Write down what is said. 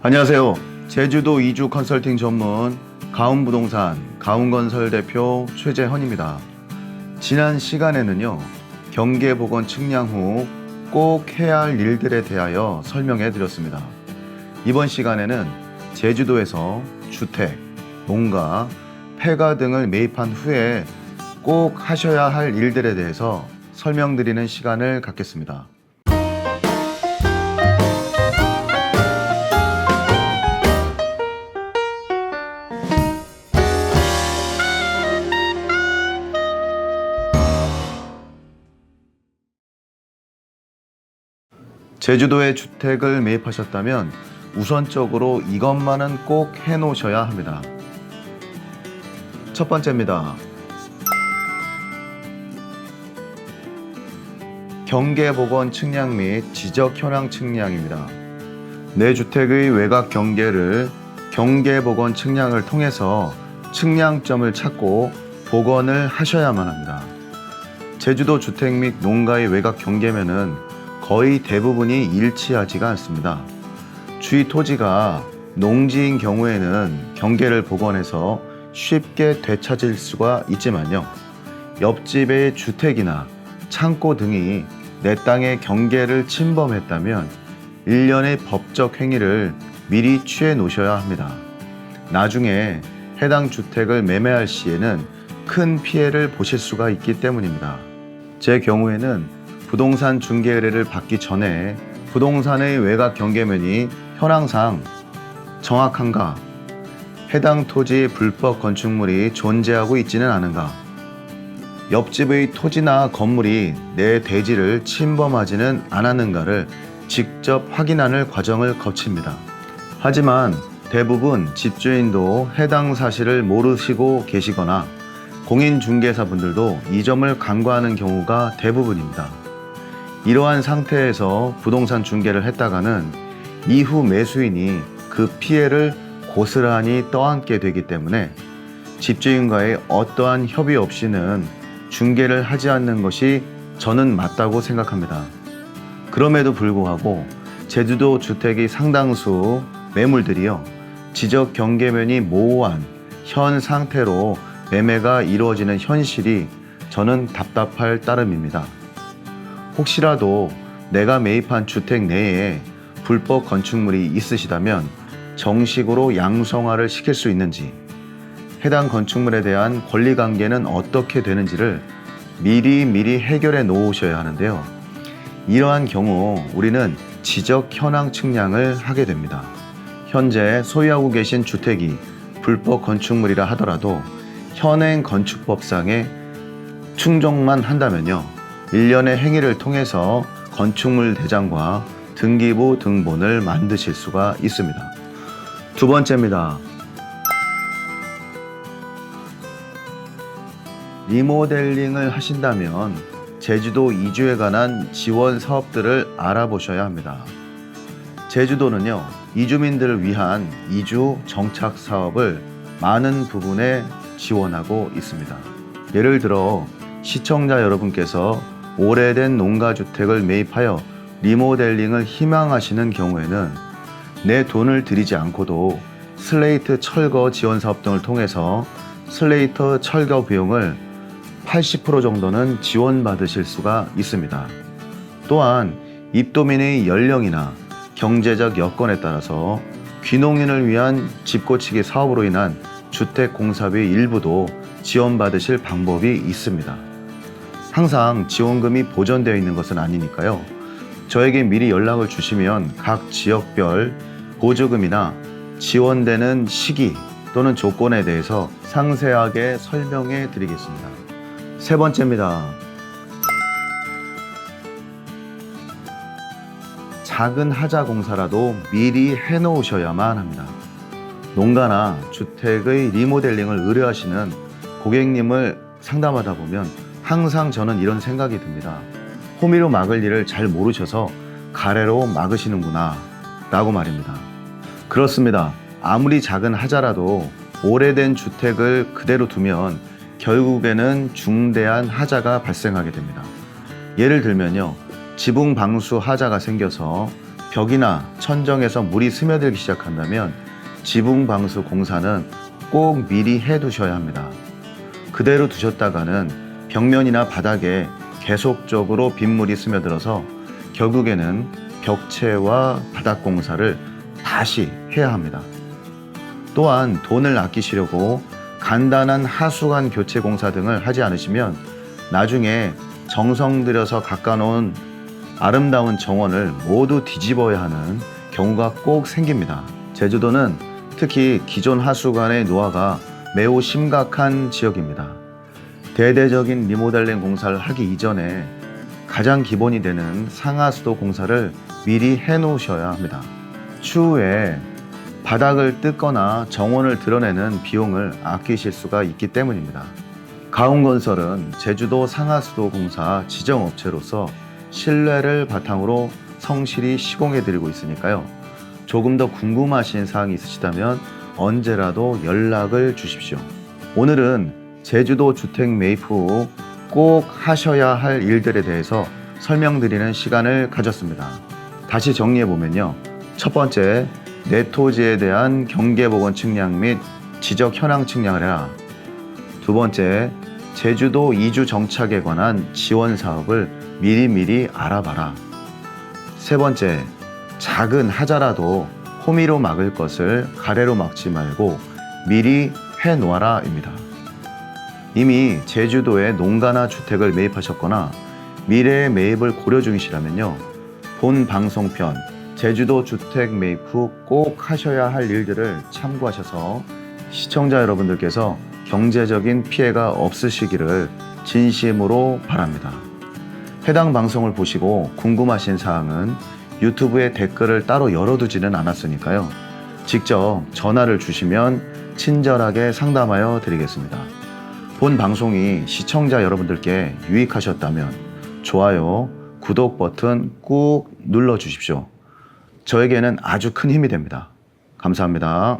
안녕하세요. 제주도 이주 컨설팅 전문 가운부동산 가운건설 대표 최재헌입니다. 지난 시간에는요, 경계보건 측량 후 꼭 해야 할 일들에 대하여 설명해 드렸습니다. 이번 시간에는 제주도에서 주택, 농가, 폐가 등을 매입한 후에 꼭 하셔야 할 일들에 대해서 설명드리는 시간을 갖겠습니다. 제주도에 주택을 매입하셨다면 우선적으로 이것만은 꼭 해놓으셔야 합니다. 첫 번째입니다. 경계보건 측량 및 지적 현황 측량입니다. 내 주택의 외곽 경계를 경계보건 측량을 통해서 측량점을 찾고 복원을 하셔야만 합니다. 제주도 주택 및 농가의 외곽 경계면은 거의 대부분이 일치하지가 않습니다. 주위 토지가 농지인 경우에는 경계를 복원해서 쉽게 되찾을 수가 있지만요. 옆집의 주택이나 창고 등이 내 땅의 경계를 침범했다면 일련의 법적 행위를 미리 취해 놓으셔야 합니다. 나중에 해당 주택을 매매할 시에는 큰 피해를 보실 수가 있기 때문입니다. 제 경우에는 부동산 중개 의뢰를 받기 전에 부동산의 외곽 경계면이 현황상 정확한가, 해당 토지의 불법 건축물이 존재하고 있지는 않은가, 옆집의 토지나 건물이 내 대지를 침범하지는 않았는가를 직접 확인하는 과정을 거칩니다. 하지만 대부분 집주인도 해당 사실을 모르시고 계시거나 공인중개사분들도 이 점을 간과하는 경우가 대부분입니다. 이러한 상태에서 부동산 중개를 했다가는 이후 매수인이 그 피해를 고스란히 떠안게 되기 때문에 집주인과의 어떠한 협의 없이는 중개를 하지 않는 것이 저는 맞다고 생각합니다. 그럼에도 불구하고 제주도 주택의 상당수 매물들이요 지적 경계면이 모호한 현 상태로 매매가 이루어지는 현실이 저는 답답할 따름입니다. 혹시라도 내가 매입한 주택 내에 불법 건축물이 있으시다면 정식으로 양성화를 시킬 수 있는지 해당 건축물에 대한 권리 관계는 어떻게 되는지를 미리 미리 해결해 놓으셔야 하는데요. 이러한 경우 우리는 지적 현황 측량을 하게 됩니다. 현재 소유하고 계신 주택이 불법 건축물이라 하더라도 현행 건축법상의 충족만 한다면요. 일련의 행위를 통해서 건축물 대장과 등기부 등본을 만드실 수가 있습니다. 두 번째입니다. 리모델링을 하신다면 제주도 이주에 관한 지원 사업들을 알아보셔야 합니다. 제주도는요, 이주민들을 위한 이주 정착 사업을 많은 부분에 지원하고 있습니다. 예를 들어 시청자 여러분께서 오래된 농가주택을 매입하여 리모델링을 희망하시는 경우에는 내 돈을 들이지 않고도 슬레이트 철거 지원 사업 등을 통해서 슬레이트 철거 비용을 80% 정도는 지원받으실 수가 있습니다. 또한 입도민의 연령이나 경제적 여건에 따라서 귀농인을 위한 집고치기 사업으로 인한 주택 공사비 일부도 지원받으실 방법이 있습니다. 항상 지원금이 보전되어 있는 것은 아니니까요. 저에게 미리 연락을 주시면 각 지역별 보조금이나 지원되는 시기 또는 조건에 대해서 상세하게 설명해 드리겠습니다. 세 번째입니다. 작은 하자 공사라도 미리 해 놓으셔야만 합니다. 농가나 주택의 리모델링을 의뢰하시는 고객님을 상담하다 보면 항상 저는 이런 생각이 듭니다. 호미로 막을 일을 잘 모르셔서 가래로 막으시는구나 라고 말입니다. 그렇습니다. 아무리 작은 하자라도 오래된 주택을 그대로 두면 결국에는 중대한 하자가 발생하게 됩니다. 예를 들면요. 지붕 방수 하자가 생겨서 벽이나 천정에서 물이 스며들기 시작한다면 지붕 방수 공사는 꼭 미리 해 두셔야 합니다. 그대로 두셨다가는 벽면이나 바닥에 계속적으로 빗물이 스며들어서 결국에는 벽체와 바닥 공사를 다시 해야 합니다. 또한 돈을 아끼시려고 간단한 하수관 교체 공사 등을 하지 않으시면 나중에 정성 들여서 깎아놓은 아름다운 정원을 모두 뒤집어야 하는 경우가 꼭 생깁니다. 제주도는 특히 기존 하수관의 노화가 매우 심각한 지역입니다. 대대적인 리모델링 공사를 하기 이전에 가장 기본이 되는 상하수도 공사를 미리 해 놓으셔야 합니다. 추후에 바닥을 뜯거나 정원을 드러내는 비용을 아끼실 수가 있기 때문입니다. 가온건설은 제주도 상하수도 공사 지정업체로서 신뢰를 바탕으로 성실히 시공해 드리고 있으니까요. 조금 더 궁금하신 사항이 있으시다면 언제라도 연락을 주십시오. 오늘은 제주도 주택 매입 후 꼭 하셔야 할 일들에 대해서 설명드리는 시간을 가졌습니다. 다시 정리해 보면요. 첫 번째, 내 토지에 대한 경계보건 측량 및 지적 현황 측량을 해라. 두 번째, 제주도 이주 정착에 관한 지원 사업을 미리미리 알아봐라. 세 번째, 작은 하자라도 호미로 막을 것을 가래로 막지 말고 미리 해 놓아라입니다. 이미 제주도에 농가나 주택을 매입하셨거나 미래의 매입을 고려 중이시라면요. 본 방송편 제주도 주택 매입 후 꼭 하셔야 할 일들을 참고하셔서 시청자 여러분들께서 경제적인 피해가 없으시기를 진심으로 바랍니다. 해당 방송을 보시고 궁금하신 사항은 유튜브에 댓글을 따로 열어두지는 않았으니까요. 직접 전화를 주시면 친절하게 상담하여 드리겠습니다. 본 방송이 시청자 여러분들께 유익하셨다면 좋아요, 구독 버튼 꾹 눌러 주십시오. 저에게는 아주 큰 힘이 됩니다. 감사합니다.